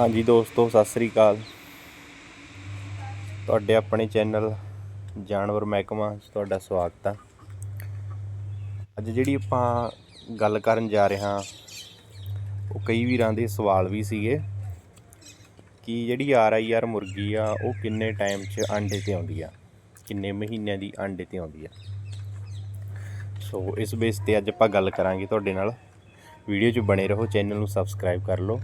ਹਾਂਜੀ ਦੋਸਤੋ, ਸਤਿ ਸ੍ਰੀ ਅਕਾਲ। ਤੁਹਾਡੇ ਆਪਣੇ ਚੈਨਲ ਜਾਨਵਰ ਮਹਿਕਮਾ 'ਚ ਤੁਹਾਡਾ ਸਵਾਗਤ ਆ। ਅੱਜ ਜਿਹੜੀ ਆਪਾਂ ਗੱਲ ਕਰਨ ਜਾ ਰਹੇ ਹਾਂ, ਉਹ ਕਈ ਵੀਰਾਂ ਦੇ ਸਵਾਲ ਵੀ ਸੀਗੇ ਕਿ ਜਿਹੜੀ ਆਰ ਆਈ ਆਰ ਮੁਰਗੀ ਆ, ਉਹ ਕਿੰਨੇ ਟਾਈਮ 'ਚ ਆਂਡੇ ਤੇ ਆਉਂਦੀ ਆ? ਕਿੰਨੇ ਮਹੀਨਿਆਂ ਦੀ ਆਂਡੇ ਤੇ ਆਉਂਦੀ ਆ? ਸੋ ਇਸ ਬੇਸ ਤੇ ਅੱਜ ਆਪਾਂ ਗੱਲ ਕਰਾਂਗੇ ਤੁਹਾਡੇ ਨਾਲ। ਵੀਡੀਓ 'ਚ ਬਣੇ ਰਹੋ, ਚੈਨਲ ਨੂੰ ਸਬਸਕ੍ਰਾਈਬ ਕਰ ਲਓ।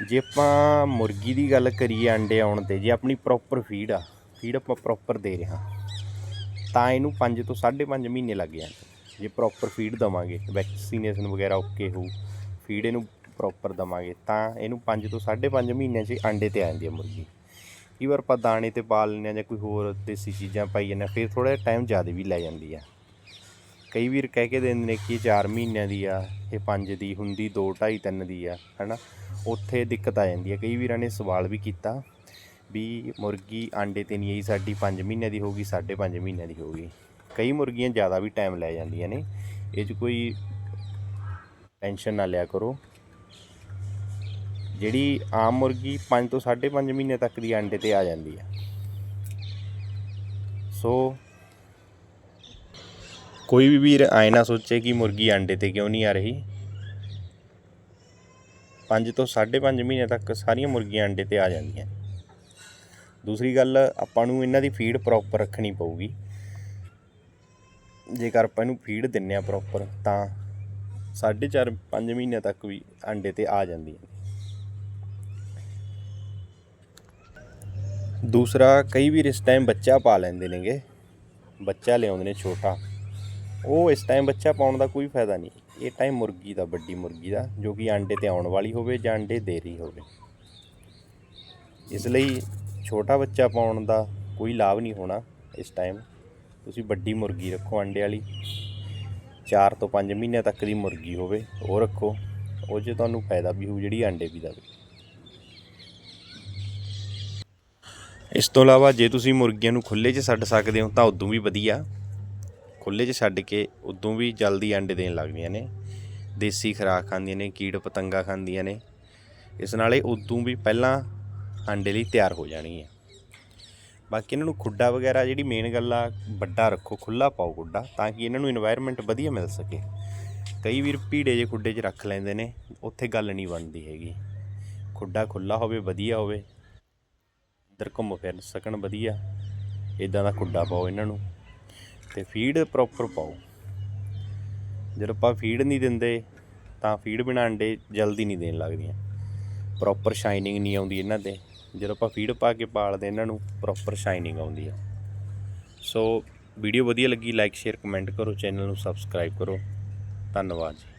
ਜੇ ਆਪਾਂ ਮੁਰਗੀ ਦੀ ਗੱਲ ਕਰੀਏ ਅੰਡੇ ਆਉਣ ਤੇ, ਜੇ ਆਪਣੀ ਪ੍ਰੋਪਰ ਫੀਡ ਆ ਫੀਡ ਆਪਾਂ ਪ੍ਰੋਪਰ ਦੇ ਰਹੇ ਹਾਂ, ਤਾਂ ਇਹਨੂੰ 5 ਤੋਂ 5.5 ਮਹੀਨੇ ਲੱਗ ਜਾਂਦੇ ਜੇ ਪ੍ਰੋਪਰ ਫੀਡ ਦਵਾਂਗੇ ਵੈਕਸੀਨੇਸ਼ਨ ਵਗੈਰਾ ਓਕੇ ਹੋ ਫੀਡ ਇਹਨੂੰ ਪ੍ਰੋਪਰ ਦਵਾਂਗੇ, ਤਾਂ ਇਹਨੂੰ 5 ਤੋਂ 5.5 ਮਹੀਨਿਆਂ 'ਚ ਅੰਡੇ ਤੇ ਆ ਜਾਂਦੀ ਹੈ ਮੁਰਗੀ। ਕਈ ਵਾਰ ਆਪਾਂ ਦਾਣੇ ਤੇ ਪਾ ਲੈਂਦੇ ਹਾਂ ਜਾਂ ਕੋਈ ਹੋਰ ਦੇਸੀ ਚੀਜ਼ਾਂ ਪਾਈ ਜਾਂਦੇ ਹਾਂ, ਫਿਰ ਥੋੜਾ ਜਿਹਾ ਟਾਈਮ ਜ਼ਿਆਦਾ ਵੀ ਲੈ ਜਾਂਦੀ ਆ। ਕਈ ਵੀਰ ਕਹਿ ਕੇ ਦਿੰਦੇ ਨੇ ਕਿ ਇਹ 4 ਮਹੀਨਿਆਂ ਦੀ ਆ, ਇਹ 5 ਦੀ, ਹੁੰਦੀ 2 2.5 3 ਦੀ ਆ, ਹਨਾ? ਉੱਥੇ ਦਿੱਕਤ ਆ ਜਾਂਦੀ ਹੈ। ਕਈ ਵੀਰਾਂ ਨੇ ਸਵਾਲ ਵੀ ਕੀਤਾ ਵੀ ਮੁਰਗੀ ਆਂਡੇ ਤੇ ਨਹੀਂ ਆਈ, ਸਾਡੀ 5 ਮਹੀਨਿਆਂ ਦੀ ਹੋਗੀ 5.5 ਮਹੀਨਿਆਂ ਦੀ ਹੋਗੀ ਕਈ ਮੁਰਗੀਆਂ ਜ਼ਿਆਦਾ ਵੀ ਟਾਈਮ ਲੈ ਜਾਂਦੀਆਂ ਨੇ। ਇਹ 'ਚ ਕੋਈ ਟੈਨਸ਼ਨ ਨਾ ਲਿਆ ਕਰੋ। ਜਿਹੜੀ ਆਮ ਮੁਰਗੀ 5 ਤੋਂ 5.5 ਮਹੀਨੇ ਤੱਕ ਦੀ ਆਂਡੇ ਤੇ ਆ ਜਾਂਦੀ ਹੈ। ਸੋ ਕੋਈ ਵੀ ਵੀਰ ਆਏ ਨਾ ਸੋਚੇ ਕਿ ਮੁਰਗੀ ਆਂਡੇ ਤੇ ਕਿਉਂ ਨਹੀਂ ਆ ਰਹੀ। 5 ਤੋਂ 5.5 ਮਹੀਨੇ ਤੱਕ ਸਾਰੀਆਂ ਮੁਰਗੀਆਂ ਅੰਡੇ ਤੇ ਆ ਜਾਂਦੀਆਂ। ਦੂਸਰੀ ਗੱਲ, ਆਪਾਂ ਨੂੰ ਇਹਨਾਂ ਦੀ ਫੀਡ ਪ੍ਰੋਪਰ ਰੱਖਣੀ ਪਊਗੀ। ਜੇਕਰ ਆਪਾਂ ਇਹਨੂੰ ਫੀਡ ਦਿੰਨੇ ਆ ਪ੍ਰੋਪਰ ਤਾਂ 4.5 5 ਮਹੀਨੇ ਤੱਕ ਵੀ ਅੰਡੇ ਤੇ ਆ ਜਾਂਦੀਆਂ ਦੂਸਰਾ, ਕਈ ਵੀ ਇਸ ਟਾਈਮ ਬੱਚਾ ਪਾ ਲੈਂਦੇ ਨੇਗੇ। ਬੱਚਾ ਲਿਆਉਂਦੇ ਨੇ ਛੋਟਾ। ਉਹ ਇਸ ਟਾਈਮ ਬੱਚਾ ਪਾਉਣ ਦਾ ਕੋਈ ਫਾਇਦਾ ਨਹੀਂ। ਇਹ ਟਾਈਮ ਮੁਰਗੀ ਦਾ, ਵੱਡੀ ਮੁਰਗੀ ਦਾ, ਜੋ ਕਿ ਆਂਡੇ ਤੇ ਆਉਣ ਵਾਲੀ ਹੋਵੇ ਜਾਂ ਆਂਡੇ ਦੇ ਰਹੀ ਹੋਵੇ। ਇਸ ਲਈ ਛੋਟਾ ਬੱਚਾ ਪਾਉਣ ਦਾ ਕੋਈ ਲਾਭ ਨਹੀਂ ਹੋਣਾ ਇਸ ਟਾਈਮ ਤੁਸੀਂ ਵੱਡੀ ਮੁਰਗੀ ਰੱਖੋ ਆਂਡੇ ਵਾਲੀ। 4 ਤੋਂ 5 ਮਹੀਨਿਆਂ ਤੱਕ ਦੀ ਮੁਰਗੀ ਹੋਵੇ, ਉਹ ਰੱਖੋ। ਉਹ 'ਚ ਤੁਹਾਨੂੰ ਫਾਇਦਾ ਵੀ ਹੋਊ, ਜਿਹੜੀ ਆਂਡੇ ਵੀ ਦੇਵੇ। ਇਸ ਤੋਂ ਇਲਾਵਾ ਜੇ ਤੁਸੀਂ ਮੁਰਗੀਆਂ ਨੂੰ ਖੁੱਲੇ 'ਚ ਛੱਡ ਸਕਦੇ ਹੋ, ਤਾਂ ਉਦੋਂ ਵੀ ਵਧੀਆ। ਖੁੱਲੇ 'ਚ ਛੱਡ ਕੇ ਉਦੋਂ ਵੀ ਜਲਦੀ ਅੰਡੇ ਦੇਣ ਲੱਗਦੀਆਂ ਨੇ। ਦੇਸੀ ਖਰਾਕ ਖਾਂਦੀਆਂ ਨੇ, ਕੀੜ ਪਤੰਗਾ ਖਾਂਦੀਆਂ ਨੇ। ਇਸ ਨਾਲ ਇਹ ਉਦੋਂ ਵੀ ਪਹਿਲਾਂ ਅੰਡੇ ਲਈ ਤਿਆਰ ਹੋ ਜਾਣੀ ਹੈ ਬਾਕੀ ਇਹਨਾਂ ਨੂੰ ਖੁੱਡਾ ਵਗੈਰਾ ਜਿਹੜੀ ਮੇਨ ਗੱਲ ਆ, ਵੱਡਾ ਰੱਖੋ ਖੁੱਲਾ ਪਾਓ ਖੁੱਡਾ, ਤਾਂ ਕਿ ਇਹਨਾਂ ਨੂੰ এনवायरमेंट ਵਧੀਆ ਮਿਲ ਸਕੇ। ਕਈ ਵੀਰ ਭੀੜੇ ਜੇ ਖੁੱਡੇ 'ਚ ਰੱਖ ਲੈਂਦੇ ਨੇ, ਉੱਥੇ ਗੱਲ ਨਹੀਂ ਬਣਦੀ ਹੈਗੀ। ਖੁੱਡਾ ਖੁੱਲਾ ਹੋਵੇ, ਵਧੀਆ ਹੋਵੇ, ਇੱਧਰ ਘੁੰਮ ਫਿਰ ਸਕਣ ਵਧੀਆ। ਇਦਾਂ ਦਾ ਖੁੱਡਾ ਪਾਓ ਇਹਨਾਂ ਨੂੰ। ਤੇ ਫੀਡ ਪ੍ਰੋਪਰ ਪਾਓ। ਜਦੋਂ ਆਪਾਂ ਫੀਡ ਨਹੀਂ ਦਿੰਦੇ, ਤਾਂ ਫੀਡ ਬਿਨਾਂ ਅੰਡੇ ਜਲਦੀ ਨਹੀਂ ਦੇਣ ਲੱਗਦੀਆਂ। ਪ੍ਰੋਪਰ ਸ਼ਾਈਨਿੰਗ ਨਹੀਂ ਆਉਂਦੀ ਇਹਨਾਂ ਤੇ। ਜਦੋਂ ਆਪਾਂ ਫੀਡ ਪਾ ਕੇ ਪਾਲਦੇ ਇਹਨਾਂ ਨੂੰ ਪ੍ਰੋਪਰ ਸ਼ਾਈਨਿੰਗ ਆਉਂਦੀ ਆ। ਸੋ ਵੀਡੀਓ ਵਧੀਆ ਲੱਗੀ ਲਾਈਕ ਸ਼ੇਅਰ ਕਮੈਂਟ ਕਰੋ ਚੈਨਲ ਨੂੰ ਸਬਸਕ੍ਰਾਈਬ ਕਰੋ। ਧੰਨਵਾਦ ਜੀ।